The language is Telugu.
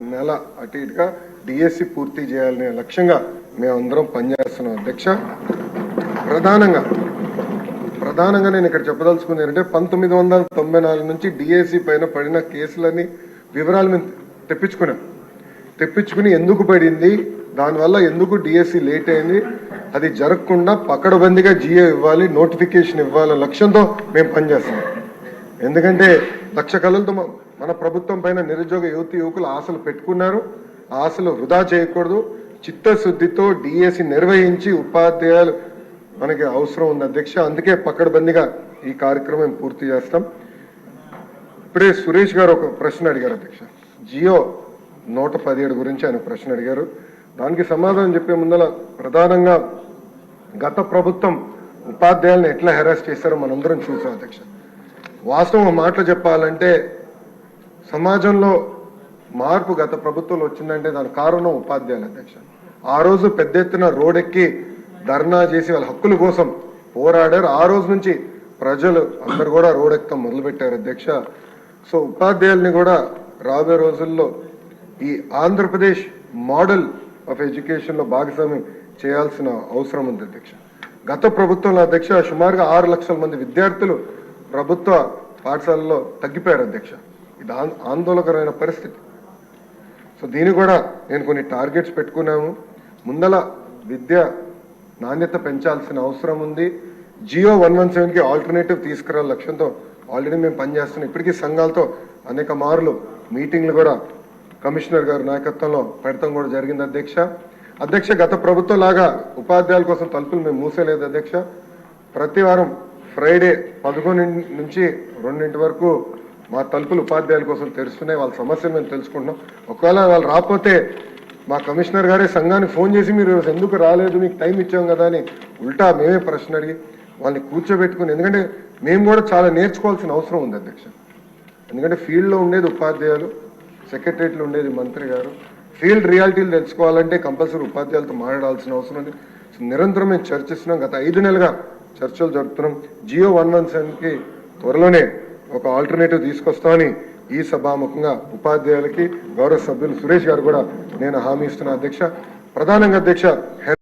నెల అటు ఇటుగా డిఎస్సి పూర్తి చేయాలనే లక్ష్యంగా మేమందరం పనిచేస్తున్నాం. అధ్యక్ష ప్రధానంగా ప్రధానంగా నేను ఇక్కడ చెప్పదలుచుకుంది ఏంటంటే పంతొమ్మిది వందల తొంభై నాలుగు నుంచి డిఎస్సి పైన పడిన కేసులని వివరాలు మేము తెప్పించుకున్నాం. తెప్పించుకుని ఎందుకు పడింది దానివల్ల ఎందుకు డిఎస్సి లేట్ అయింది అది జరగకుండా పకడబందిగా జియో ఇవ్వాలి నోటిఫికేషన్ ఇవ్వాలనే లక్ష్యంతో మేము పనిచేస్తున్నాం. ఎందుకంటే లక్ష కళలతో మన ప్రభుత్వం పైన నిరుద్యోగ యువతి యువకులు ఆశలు పెట్టుకున్నారు. ఆశలు వృధా చేయకూడదు. చిత్తశుద్ధితో డిఎస్సి నిర్వహించి ఉపాధ్యాయులు మనకి అవసరం ఉంది అధ్యక్ష. అందుకే పక్కడబందిగా ఈ కార్యక్రమం పూర్తి చేస్తాం. ఇప్పుడే సురేష్ గారు ఒక ప్రశ్న అడిగారు అధ్యక్ష. జియో నూట పదిహేడు గురించి ఆయన ప్రశ్న అడిగారు. దానికి సమాధానం చెప్పే ముందల ప్రధానంగా గత ప్రభుత్వం ఉపాధ్యాయులను ఎట్లా హెరాస్ చేశారో మనందరం చూసాం అధ్యక్ష. వాస్తవం మాటలు చెప్పాలంటే సమాజంలో మార్పు గత ప్రభుత్వంలో వచ్చిందంటే దాని కారణం ఉపాధ్యాయులు అధ్యక్ష. ఆ రోజు పెద్ద ఎత్తున రోడెక్కి ధర్నా చేసి వాళ్ళ హక్కుల కోసం పోరాడారు. ఆ రోజు నుంచి ప్రజలు అందరు కూడా రోడెక్కడం మొదలుపెట్టారు అధ్యక్ష. సో ఉపాధ్యాయుల్ని కూడా రాబోయే రోజుల్లో ఈ ఆంధ్రప్రదేశ్ మోడల్ ఆఫ్ ఎడ్యుకేషన్లో భాగస్వామ్యం చేయాల్సిన అవసరం ఉంది అధ్యక్ష. గత ప్రభుత్వంలో అధ్యక్ష సుమారుగా ఆరు లక్షల మంది విద్యార్థులు ప్రభుత్వ పాఠశాలలో తగ్గిపోయారు అధ్యక్ష. ఇది ఆందోళనకరమైన పరిస్థితి. సో దీన్ని కూడా నేను కొన్ని టార్గెట్స్ పెట్టుకున్నాము. ముందల విద్య నాణ్యత పెంచాల్సిన అవసరం ఉంది. జియో వన్ వన్ సెవెన్కి ఆల్టర్నేటివ్ తీసుకురావాలి లక్ష్యంతో ఆల్రెడీ మేము పనిచేస్తున్నాం ఇప్పటికీ సంఘాలతో అనేక మార్లు మీటింగ్లు కూడా కమిషనర్ గారి నాయకత్వంలో పెడతాం కూడా జరిగింది అధ్యక్ష. అధ్యక్ష గత ప్రభుత్వం లాగా ఉపాధ్యాయుల కోసం తలుపులు మేము మూసేలేదు అధ్యక్ష. ప్రతి వారం ఫ్రైడే పదకొండు నుంచి రెండింటి వరకు మా తలుపులు ఉపాధ్యాయుల కోసం తెరుస్తున్నాయి వాళ్ళ సమస్యలు మేము తెలుసుకుంటున్నాం. ఒకవేళ వాళ్ళు రాకపోతే మా కమిషనర్ గారే సంఘానికి ఫోన్ చేసి మీరు ఎందుకు రాలేదు మీకు టైం ఇచ్చాం కదా అని ఉల్టా మేమే ప్రశ్న అడిగి వాళ్ళని కూర్చోబెట్టుకుని ఎందుకంటే మేము కూడా చాలా నేర్చుకోవాల్సిన అవసరం ఉంది అధ్యక్ష. ఎందుకంటే ఫీల్డ్లో ఉండేది ఉపాధ్యాయులు సెక్రటరియట్లో ఉండేది మంత్రి గారు. ఫీల్డ్ రియాలిటీలు తెలుసుకోవాలంటే కంపల్సరీ ఉపాధ్యాయులతో మాట్లాడాల్సిన అవసరం ఉంది. నిరంతరం మేము చర్చిస్తున్నాం. గత ఐదు నెలలుగా చర్చలు జరుపుతున్నాం. జియో వన్ వన్ సెవెన్కి త్వరలోనే ఒక ఆల్టర్నేటివ్ తీసుకొస్తామని ఈ సభాముఖంగా ఉపాధ్యాయులకి గౌరవ సభ్యులు సురేష్ గారు కూడా నేను హామీ ఇస్తున్న అధ్యక్ష ప్రధానంగా అధ్యక్ష